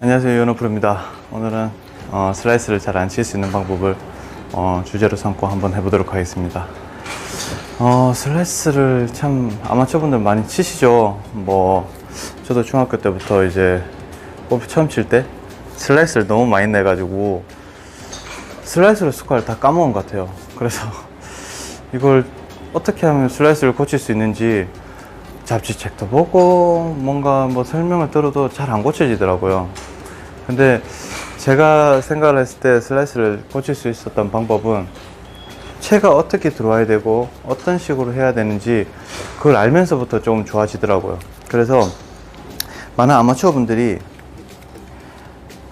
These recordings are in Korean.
안녕하세요 요노프로입니다. 오늘은 어, 슬라이스를 잘 안 칠 수 있는 방법을 어, 주제로 삼고 한번 해보도록 하겠습니다. 어, 슬라이스를 참 아마추어분들 많이 치시죠? 뭐 저도 중학교 때부터 이제 골프 처음 칠 때 슬라이스를 너무 많이 내가지고 슬라이스로 스코어를 다 까먹은 것 같아요. 그래서 이걸 어떻게 하면 슬라이스를 고칠 수 있는지 잡지책도 보고 뭔가 뭐 설명을 들어도 잘 안 고쳐지더라고요. 근데 제가 생각을 했을 때 슬라이스를 고칠 수 있었던 방법은 채가 어떻게 들어와야 되고 어떤 식으로 해야 되는지 그걸 알면서부터 조금 좋아지더라고요. 그래서 많은 아마추어 분들이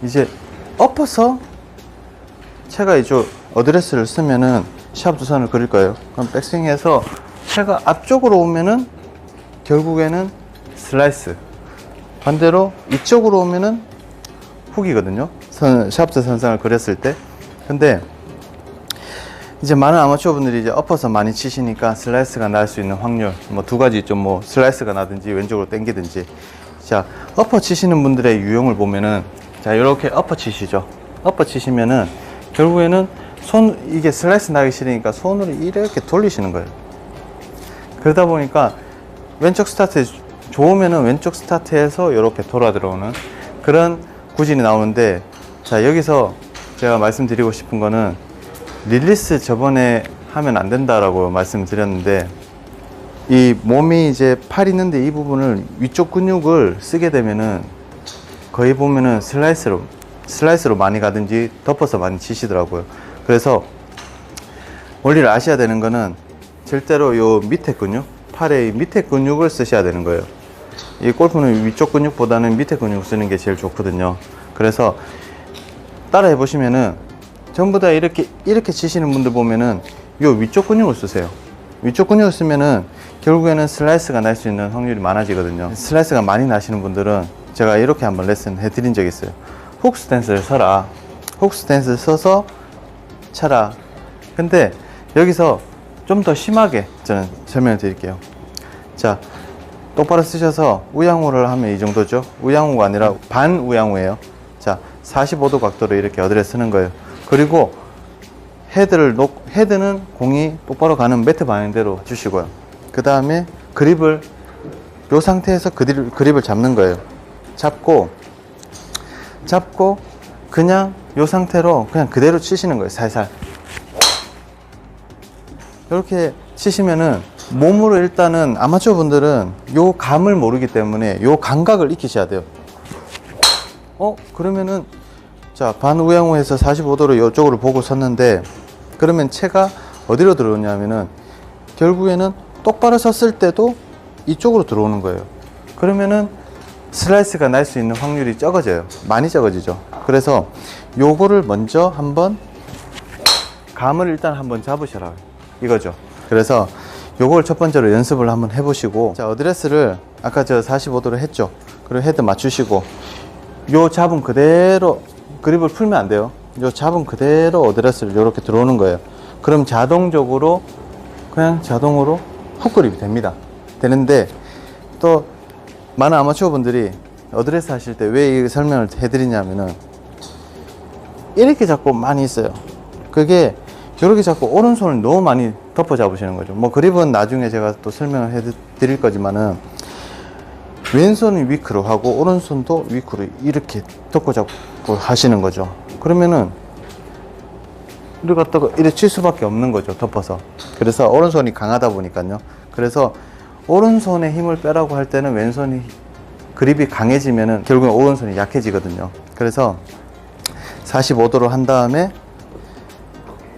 이제 엎어서 채가 이제 어드레스를 쓰면은 샵 두선을 그릴 거예요. 그럼 백스윙해서 채가 앞쪽으로 오면은 결국에는 슬라이스. 반대로 이쪽으로 오면은 훅이거든요. 선, 샤프트 선상을 그렸을 때. 근데 이제 많은 아마추어 분들이 이제 엎어서 많이 치시니까 슬라이스가 날 수 있는 확률 뭐 두 가지 있죠. 뭐 슬라이스가 나든지 왼쪽으로 당기든지. 자, 엎어 치시는 분들의 유형을 보면은 자, 이렇게 엎어 치시죠. 엎어 치시면은 결국에는 손 이게 슬라이스 나기 싫으니까 손으로 이렇게 돌리시는 거예요. 그러다 보니까 왼쪽 스타트 좋으면은 왼쪽 스타트에서 이렇게 돌아 들어오는 그런 구질이 나오는데 자 여기서 제가 말씀드리고 싶은 거는 릴리스 저번에 하면 안 된다라고 말씀드렸는데 이 몸이 이제 팔 있는데 이 부분을 위쪽 근육을 쓰게 되면은 거의 보면은 슬라이스로 슬라이스로 많이 가든지 덮어서 많이 치시더라고요. 그래서 원리를 아셔야 되는 거는 절대로 요 밑에 근육, 팔의 이 밑에 근육을 쓰셔야 되는 거예요. 이 골프는 위쪽 근육보다는 밑에 근육 쓰는 게 제일 좋거든요. 그래서 따라 해보시면은 전부 다 이렇게 이렇게 치시는 분들 보면은 요 위쪽 근육을 쓰세요. 위쪽 근육을 쓰면은 결국에는 슬라이스가 날 수 있는 확률이 많아지거든요. 슬라이스가 많이 나시는 분들은 제가 이렇게 한번 레슨 해드린 적이 있어요. 훅 스탠스를 서라. 훅 스탠스를 서서 차라. 근데 여기서 좀 더 심하게 저는 설명을 드릴게요. 자, 똑바로 쓰셔서 우양우를 하면 이 정도죠. 우양우가 아니라 반 우양우예요. 자, 45도 각도로 이렇게 어드레 쓰는 거예요. 그리고 헤드를 놓, 헤드는 공이 똑바로 가는 매트 방향대로 주시고요. 그 다음에 그립을 이 상태에서 그립, 그립을 잡는 거예요. 잡고 잡고 그냥 이 상태로 그냥 그대로 치시는 거예요. 살살. 이렇게 치시면은 몸으로 일단은 아마추어 분들은 요 감을 모르기 때문에 요 감각을 익히셔야 돼요. 어 그러면은 자 반우양우에서 45도로 이쪽으로 보고 섰는데 그러면 채가 어디로 들어오냐면은 결국에는 똑바로 섰을 때도 이쪽으로 들어오는 거예요. 그러면은 슬라이스가 날 수 있는 확률이 적어져요. 많이 적어지죠. 그래서 요거를 먼저 한번 감을 일단 한번 잡으셔라. 이거죠. 그래서 요걸 첫 번째로 연습을 한번 해보시고 자 어드레스를 아까 저 45도로 했죠. 그리고 헤드 맞추시고 요 잡음 그대로 그립을 풀면 안 돼요. 요 잡음 그대로 어드레스를 이렇게 들어오는 거예요. 그럼 자동적으로 그냥 자동으로 훅 그립이 됩니다. 되는데 또 많은 아마추어 분들이 어드레스 하실 때 왜 이 설명을 해드리냐면은 이렇게 잡고 많이 있어요. 그게 저렇게 잡고 오른손을 너무 많이 덮어 잡으시는 거죠. 뭐 그립은 나중에 제가 또 설명을 해 드릴 거지만은 왼손이 위크로 하고 오른손도 위크로 이렇게 덮고 잡고 하시는 거죠. 그러면은 이렇게 갖다가 이렇게 칠 수밖에 없는 거죠. 덮어서. 그래서 오른손이 강하다 보니까요. 그래서 오른손에 힘을 빼라고 할 때는 왼손이 그립이 강해지면은 결국엔 오른손이 약해지거든요. 그래서 45도로 한 다음에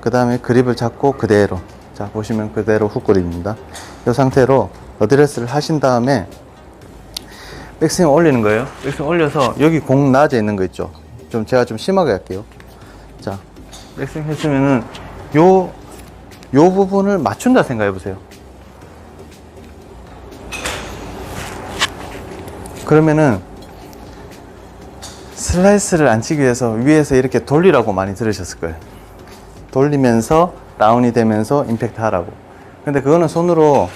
그 다음에 그립을 잡고 그대로 자 보시면 그대로 훅 그립입니다. 이 상태로 어드레스를 하신 다음에 백스윙 올리는 거예요. 백스윙 올려서 여기 공 낮에 있는 거 있죠? 좀 제가 좀 심하게 할게요. 자 백스윙 했으면은 요, 요 부분을 맞춘다 생각해 보세요. 그러면은 슬라이스를 안 치기 위해서 위에서 이렇게 돌리라고 많이 들으셨을 거예요 돌리면서 다운이 되면서 임팩트 하라고. 근데 그거는 손으로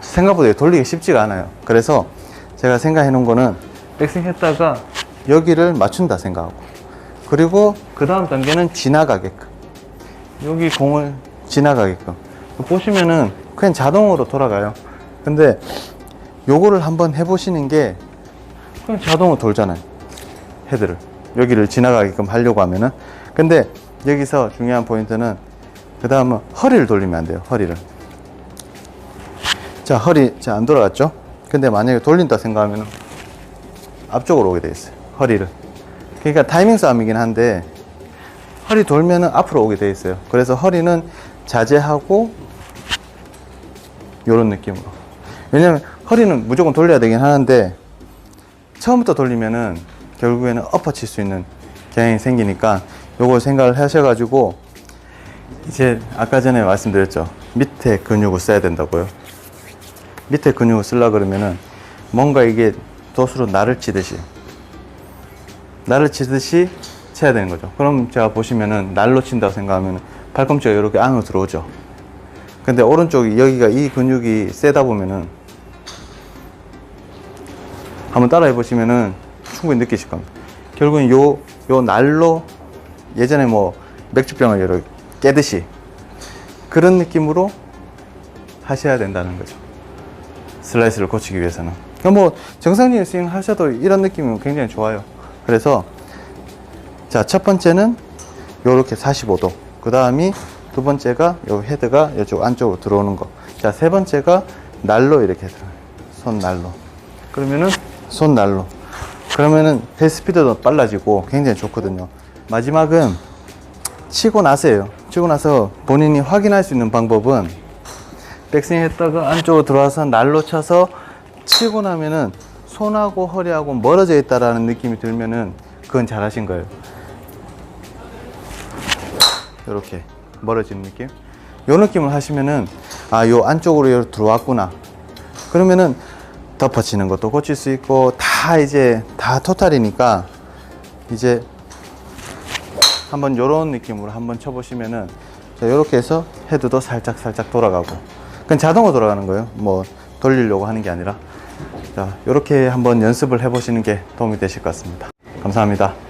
생각보다 돌리기 쉽지가 않아요. 그래서 제가 생각해 놓은 거는 백스윙 했다가 여기를 맞춘다 생각하고. 그리고 그 다음 단계는 지나가게끔. 여기 공을 지나가게끔. 보시면은 그냥 자동으로 돌아가요. 근데 요거를 한번 해보시는 게 그냥 자동으로 돌잖아요. 헤드를. 여기를 지나가게끔 하려고 하면은. 근데 여기서 중요한 포인트는 그 다음은 허리를 돌리면 안 돼요 허리를. 자 허리 자 안 돌아갔죠? 근데 만약에 돌린다 생각하면 앞쪽으로 오게 돼 있어요 허리를. 그러니까 타이밍 싸움이긴 한데 허리 돌면은 앞으로 오게 돼 있어요. 그래서 허리는 자제하고 요런 느낌으로. 왜냐면 허리는 무조건 돌려야 되긴 하는데 처음부터 돌리면은 결국에는 엎어칠 수 있는 경향이 생기니까 요걸 생각을 하셔가지고 이제 아까 전에 말씀드렸죠. 밑에 근육을 써야 된다고요. 밑에 근육을 쓰려 그러면은 뭔가 이게 돛으로 날을 치듯이 날을 치듯이 쳐야 되는 거죠. 그럼 제가 보시면은 날로 친다고 생각하면 팔꿈치가 이렇게 안으로 들어오죠. 근데 오른쪽이 여기가 이 근육이 세다 보면은 한번 따라해 보시면은 충분히 느끼실 겁니다. 결국엔 요, 요 날로 예전에 뭐 맥주병을 이렇게 깨듯이 그런 느낌으로 하셔야 된다는 거죠. 슬라이스를 고치기 위해서는. 뭐 정상적인 스윙 하셔도 이런 느낌이면 굉장히 좋아요. 그래서 자, 첫 번째는 요렇게 45도. 그 다음이 두 번째가 요 헤드가 이쪽 안쪽으로 들어오는 거. 자, 세 번째가 날로 이렇게 들어요. 손 날로. 그러면은 손 날로. 그러면은 헤드 스피드도 빨라지고 굉장히 좋거든요. 마지막은 치고 나서예요. 치고 나서 본인이 확인할 수 있는 방법은 백스윙 했다가 안쪽으로 들어와서 날로 쳐서 치고 나면은 손하고 허리하고 멀어져 있다라는 느낌이 들면은 그건 잘하신 거예요. 이렇게 멀어지는 느낌. 요 느낌을 하시면은 아, 요 안쪽으로 들어왔구나. 그러면은 덮어치는 것도 고칠 수 있고 다 이제 다 토탈이니까 이제 한번 요런 느낌으로 한번 쳐보시면은 자, 요렇게 해서 헤드도 살짝 살짝 돌아가고 그건 자동으로 돌아가는 거예요. 뭐 돌리려고 하는 게 아니라 자, 요렇게 한번 연습을 해보시는 게 도움이 되실 것 같습니다. 감사합니다.